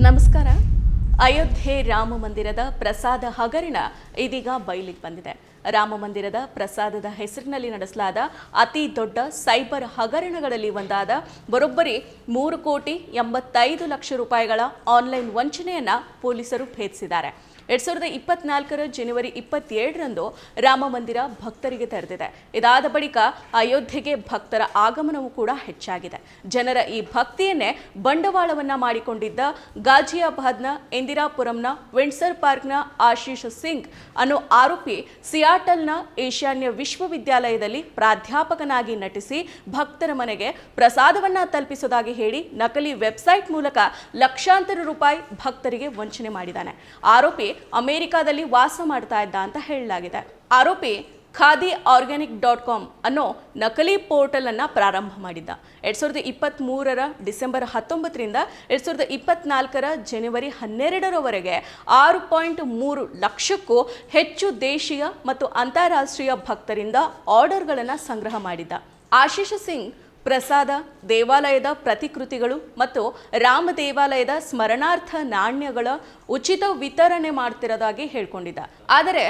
ನಮಸ್ಕಾರ. ಅಯೋಧ್ಯೆ ರಾಮ ಮಂದಿರದ ಪ್ರಸಾದ ಹಗರಣ ಇದೀಗ ಬಯಲಿಗೆ ಬಂದಿದೆ. ರಾಮ ಮಂದಿರದ ಪ್ರಸಾದದ ಹೆಸರಿನಲ್ಲಿ ನಡೆಸಲಾದ ಅತಿ ದೊಡ್ಡ ಸೈಬರ್ ಹಗರಣಗಳಲ್ಲಿ ಒಂದಾದ ಬರೋಬ್ಬರಿ ಮೂರು ಕೋಟಿ ಎಂಬತ್ತೈದು ಲಕ್ಷ ರೂಪಾಯಿಗಳ ಆನ್ಲೈನ್ ವಂಚನೆಯನ್ನ ಪೊಲೀಸರು ಭೇದಿಸಿದ್ದಾರೆ. ಎರಡ್ ಸಾವಿರದ ಇಪ್ಪತ್ನಾಲ್ಕರ ಜನವರಿ ಇಪ್ಪತ್ತೇಳರಂದು ರಾಮ ಮಂದಿರ ಭಕ್ತರಿಗೆ ತೆರೆದಿದೆ. ಇದಾದ ಬಳಿಕ ಅಯೋಧ್ಯೆಗೆ ಭಕ್ತರ ಆಗಮನವು ಕೂಡ ಹೆಚ್ಚಾಗಿದೆ. ಜನರ ಈ ಭಕ್ತಿಯನ್ನೇ ಬಂಡವಾಳವನ್ನ ಮಾಡಿಕೊಂಡಿದ್ದ ಗಾಜಿಯಾಬಾದ್ನ ಇಂದಿರಾಪುರಂನ ವಿಂಡ್ಸರ್ ಪಾರ್ಕ್ನ ಆಶೀಶ್ ಸಿಂಗ್ ಅನ್ನೋ ಆರೋಪಿ ಸಿಯಾಟಲ್ನ ಈಶಾನ್ಯ ವಿಶ್ವವಿದ್ಯಾಲಯದಲ್ಲಿ ಪ್ರಾಧ್ಯಾಪಕನಾಗಿ ನಟಿಸಿ ಭಕ್ತರ ಮನೆಗೆ ಪ್ರಸಾದವನ್ನ ತಲುಪಿಸುವುದಾಗಿ ಹೇಳಿ ನಕಲಿ ವೆಬ್ಸೈಟ್ ಮೂಲಕ ಲಕ್ಷಾಂತರ ರೂಪಾಯಿ ಭಕ್ತರಿಗೆ ವಂಚನೆ ಮಾಡಿದ್ದಾನೆ. ಆರೋಪಿ ಅಮೆರಿಕಾದಲ್ಲಿ ವಾಸ ಮಾಡ್ತಾ ಇದ್ದ ಅಂತ ಹೇಳಲಾಗಿದೆ. ಆರೋಪಿ ಖಾದಿ ಆರ್ಗ್ಯಾನಿಕ್ ಡಾಟ್ ಕಾಮ್ ಅನ್ನೋ ನಕಲಿ ಪೋರ್ಟಲ್ ಅನ್ನ ಪ್ರಾರಂಭ ಮಾಡಿದ್ದ. ಎರಡ್ ಸಾವಿರದ ಇಪ್ಪತ್ತ್ಮೂರರ ಡಿಸೆಂಬರ್ ಹತ್ತೊಂಬತ್ತರಿಂದ ಎರಡ್ ಸಾವಿರದ ಇಪ್ಪತ್ನಾಲ್ಕರ ಜನವರಿ ಹನ್ನೆರಡರವರೆಗೆ ಆರು ಪಾಯಿಂಟ್ ಮೂರು ಲಕ್ಷಕ್ಕೂ ಹೆಚ್ಚು ದೇಶೀಯ ಮತ್ತು ಅಂತಾರಾಷ್ಟ್ರೀಯ ಭಕ್ತರಿಂದ ಆರ್ಡರ್ಗಳನ್ನು ಸಂಗ್ರಹ ಮಾಡಿದ್ದ. ಆಶೀಶ್ ಸಿಂಗ್ ಪ್ರಸಾದ, ದೇವಾಲಯದ ಪ್ರತಿಕೃತಿಗಳು ಮತ್ತು ರಾಮ ದೇವಾಲಯದ ಸ್ಮರಣಾರ್ಥ ನಾಣ್ಯಗಳ ಉಚಿತ ವಿತರಣೆ ಮಾಡ್ತಿರೋದಾಗಿ ಹೇಳ್ಕೊಂಡಿದ್ದ. ಆದರೆ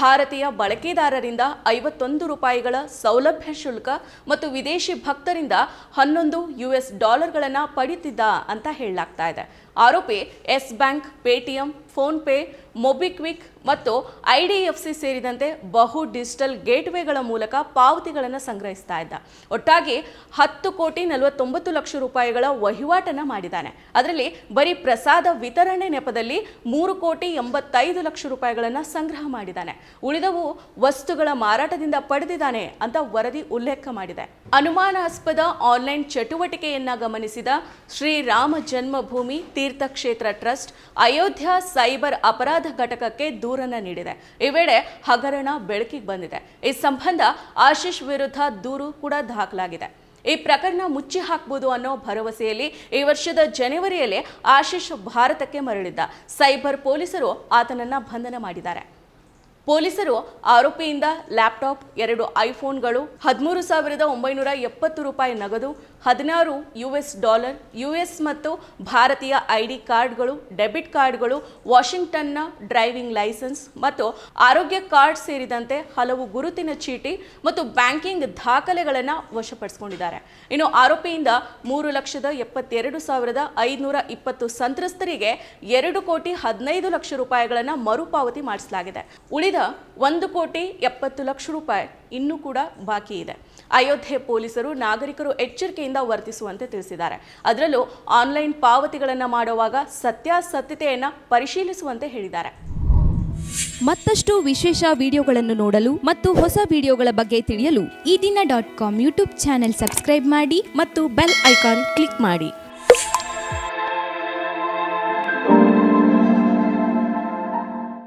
ಭಾರತೀಯ ಬಳಕೆದಾರರಿಂದ ಐವತ್ತೊಂದು ರೂಪಾಯಿಗಳ ಸೌಲಭ್ಯ ಶುಲ್ಕ ಮತ್ತು ವಿದೇಶಿ ಭಕ್ತರಿಂದ ಹನ್ನೊಂದು ಯು ಎಸ್ ಡಾಲರ್ಗಳನ್ನು ಪಡಿತಿದ್ದ ಅಂತ ಹೇಳಲಾಗ್ತಾ ಇದೆ. ಆರೋಪಿ Yes Bank, Paytm PhonePe, MobiKwik ಮತ್ತು ಐ ಡಿ ಎಫ್ ಸಿ ಸೇರಿದಂತೆ ಬಹು ಡಿಜಿಟಲ್ ಗೇಟ್ವೇಗಳ ಮೂಲಕ ಪಾವತಿಗಳನ್ನು ಸಂಗ್ರಹಿಸ್ತಾ ಇದ್ದ. ಒಟ್ಟಾಗಿ ಹತ್ತು ಕೋಟಿ ನಲವತ್ತೊಂಬತ್ತು ಲಕ್ಷ ರೂಪಾಯಿಗಳ ವಹಿವಾಟನ್ನು ಮಾಡಿದ್ದಾನೆ. ಅದರಲ್ಲಿ ಬರೀ ಪ್ರಸಾದ ವಿತರಣೆ ನೆಪದಲ್ಲಿ ಮೂರು ಕೋಟಿ ಎಂಬತ್ತೈದು ಲಕ್ಷ ರೂಪಾಯಿಗಳನ್ನು ಸಂಗ್ರಹ ಮಾಡಿದ್ದಾನೆ. ಉಳಿದವು ವಸ್ತುಗಳ ಮಾರಾಟದಿಂದ ಪಡೆದಿದ್ದಾನೆ ಅಂತ ವರದಿ ಉಲ್ಲೇಖ ಮಾಡಿದೆ. ಅನುಮಾನಾಸ್ಪದ ಆನ್ಲೈನ್ ಚಟುವಟಿಕೆಯನ್ನ ಗಮನಿಸಿದ ಶ್ರೀರಾಮ ಜನ್ಮಭೂಮಿ ತೀರ್ಥಕ್ಷೇತ್ರ ಟ್ರಸ್ಟ್, ಅಯೋಧ್ಯ ಸೈಬರ್ ಅಪರಾಧ ಘಟಕಕ್ಕೆ ದೂರನ್ನ ನೀಡಿದೆ. ಈ ವೇಳೆ ಹಗರಣ ಬೆಳಕಿಗೆ ಬಂದಿದೆ. ಈ ಸಂಬಂಧ ಆಶೀಶ್ ವಿರುದ್ಧ ದೂರು ಕೂಡ ದಾಖಲಾಗಿದೆ. ಈ ಪ್ರಕರಣ ಮುಚ್ಚಿ ಹಾಕ್ಬೋದು ಅನ್ನೋ ಭರವಸೆಯಲ್ಲಿ ಈ ವರ್ಷದ ಜನವರಿಯಲ್ಲಿ ಆಶೀಶ್ ಭಾರತಕ್ಕೆ ಮರಳಿದ್ದ. ಸೈಬರ್ ಪೊಲೀಸರು ಆತನನ್ನ ಬಂಧನ ಮಾಡಿದ್ದಾರೆ. ಪೊಲೀಸರು ಆರೋಪಿಯಿಂದ ಲ್ಯಾಪ್ಟಾಪ್, ಎರಡು ಐಫೋನ್ಗಳು, ಹದಿಮೂರು ಸಾವಿರದ ಒಂಬೈನೂರ ಎಪ್ಪತ್ತು ರೂಪಾಯಿ ನಗದು, ಹದಿನಾರು U S dollar, U S ಮತ್ತು ಭಾರತೀಯ ಐ ಡಿ ಕಾರ್ಡ್ಗಳು, ಡೆಬಿಟ್ ಕಾರ್ಡ್ಗಳು, ವಾಷಿಂಗ್ಟನ್ನ ಡ್ರೈವಿಂಗ್ ಲೈಸೆನ್ಸ್ ಮತ್ತು ಆರೋಗ್ಯ ಕಾರ್ಡ್ ಸೇರಿದಂತೆ ಹಲವು ಗುರುತಿನ ಚೀಟಿ ಮತ್ತು ಬ್ಯಾಂಕಿಂಗ್ ದಾಖಲೆಗಳನ್ನು ವಶಪಡಿಸಿಕೊಂಡಿದ್ದಾರೆ. ಇನ್ನು ಆರೋಪಿಯಿಂದ ಮೂರು ಲಕ್ಷದ ಎಪ್ಪತ್ತೆರಡು ಸಾವಿರದ ಐದುನೂರ ಇಪ್ಪತ್ತು ಸಂತ್ರಸ್ತರಿಗೆ ಎರಡು ಕೋಟಿ ಹದಿನೈದು ಲಕ್ಷ ರೂಪಾಯಿಗಳನ್ನು ಮರುಪಾವತಿ ಮಾಡಿಸಲಾಗಿದೆ. ಉಳಿದ ಒಂದು ಕೋಟಿ ಎಪ್ಪತ್ತು ಲಕ್ಷ ರೂಪಾಯಿ ಇನ್ನೂ ಕೂಡ ಬಾಕಿ ಇದೆ. ಅಯೋಧ್ಯೆ ಪೊಲೀಸರು, ನಾಗರಿಕರು ಎಚ್ಚರಿಕೆಯಿಂದ ವರ್ತಿಸುವಂತೆ ತಿಳಿಸಿದ್ದಾರೆ. ಅದರಲ್ಲೂ ಆನ್ಲೈನ್ ಪಾವತಿಗಳನ್ನು ಮಾಡುವಾಗ ಸತ್ಯಾಸತ್ಯತೆಯನ್ನು ಪರಿಶೀಲಿಸುವಂತೆ ಹೇಳಿದ್ದಾರೆ. ಮತ್ತಷ್ಟು ವಿಶೇಷ ವಿಡಿಯೋಗಳನ್ನು ನೋಡಲು ಮತ್ತು ಹೊಸ ವಿಡಿಯೋಗಳ ಬಗ್ಗೆ ತಿಳಿಯಲು ಈ ದಿನ dot com YouTube channel subscribe ಮಾಡಿ ಮತ್ತು ಬೆಲ್ ಐಕಾನ್ ಕ್ಲಿಕ್ ಮಾಡಿ.